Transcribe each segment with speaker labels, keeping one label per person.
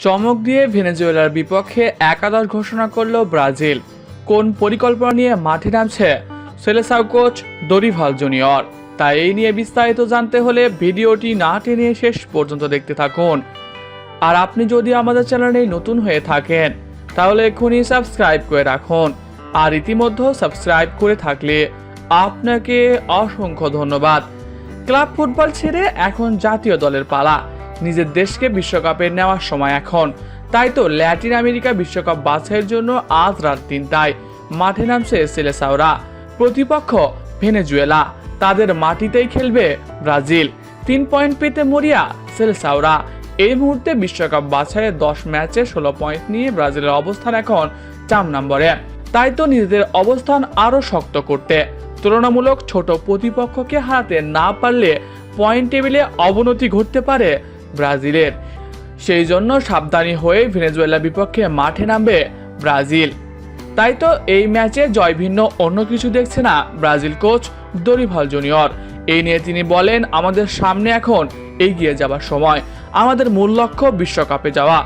Speaker 1: চমক দিয়ে ভেনেজুয়েলার বিপক্ষে একাদশ ঘোষণা করল ব্রাজিল। কোন পরিকল্পনা নিয়ে মাঠে নামছে সেলেসাও কোচ দরিভাল জুনিয়র। তাই এই নিয়ে বিস্তারিত জানতে হলে ভিডিওটি না টেনে শেষ পর্যন্ত দেখতে থাকুন। আর আপনি যদি আমাদের চ্যানেলে নতুন হয়ে থাকেন, তাহলে এক্ষুনি সাবস্ক্রাইব করে রাখুন। আর ইতিমধ্যে সাবস্ক্রাইব করে থাকলে আপনাকে অসংখ্য ধন্যবাদ। ক্লাব ফুটবল ছেড়ে এখন জাতীয় দলের পালা। নিজের দেশকে বিশ্বকাপে নেওয়ার সময় এখন। তাই তো ল্যাটিন আমেরিকা বিশ্বকাপ বাছাইয়ের জন্য আজ রাত তিনটায় মাঠে নামছে সেলেসাওরা। প্রতিপক্ষ ভেনেজুয়েলা, তাদের মাটিতেই খেলবে ব্রাজিল। তিন পয়েন্ট পেতে মরিয়া সেলেসাওরা। এই মুহূর্তে বিশ্বকাপ বাছাইয়ে দশ ম্যাচে ষোলো পয়েন্ট নিয়ে ব্রাজিলের অবস্থান এখন চার নম্বরে। তাই তো নিজেদের অবস্থান আরও শক্ত করতে। তুলনামূলক ছোট প্রতিপক্ষকে হারাতে না পারলে পয়েন্ট টেবিলে অবনতি ঘটতে পারে ব্রাজিলের। সেই জন্য সাবধানী হয়ে ভেনেজুয়েলা বিপক্ষে মাঠে নামবে ব্রাজিল। তাই তো এই ম্যাচে জয় ভিন্ন অন্য কিছু দেখছে না ব্রাজিল কোচ দরিভাল জুনিয়র। এই নিয়ে তিনি বলেন, আমাদের সামনে এখন এগিয়ে যাবার সময়। আমাদের মূল লক্ষ্য বিশ্বকাপে যাওয়া।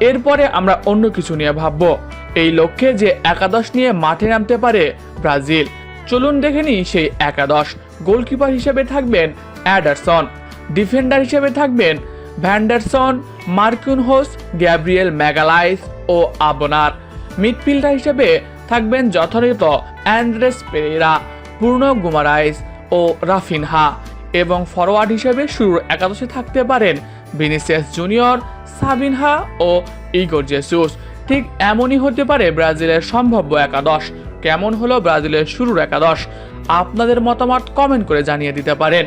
Speaker 1: এরপরে আমরা অন্য কিছু নিয়ে ভাববো। এই লক্ষ্যে যে একাদশ নিয়ে মাঠে নামতে পারে ব্রাজিল। চলুন দেখে নিই সেই একাদশ। গোলকিপার হিসেবে থাকবেন অ্যাডারসন। ডিফেন্ডার হিসেবে থাকবেন ভ্যান্ডারসন মার্কুনহোস গ্যাব্রিয়েল ম্যাগালাইস ও আবনার মিডফিল্ডার হিসেবে থাকবেন যথারীত অ্যান্ড্রেস পেরেরা, পূর্ণ গুমারাইস ও রাফিনহা এবং ফরওয়ার্ড হিসেবে শুরুর একাদশে থাকতে পারেন ভিনিসিয়াস জুনিয়র, সাবিনহা ও ইগোর জেসুস। ঠিক এমনই হতে পারে ব্রাজিলের সম্ভাব্য একাদশ। কেমন হলো ব্রাজিলের শুরুর একাদশ? আপনাদের মতামত কমেন্ট করে জানিয়ে দিতে পারেন।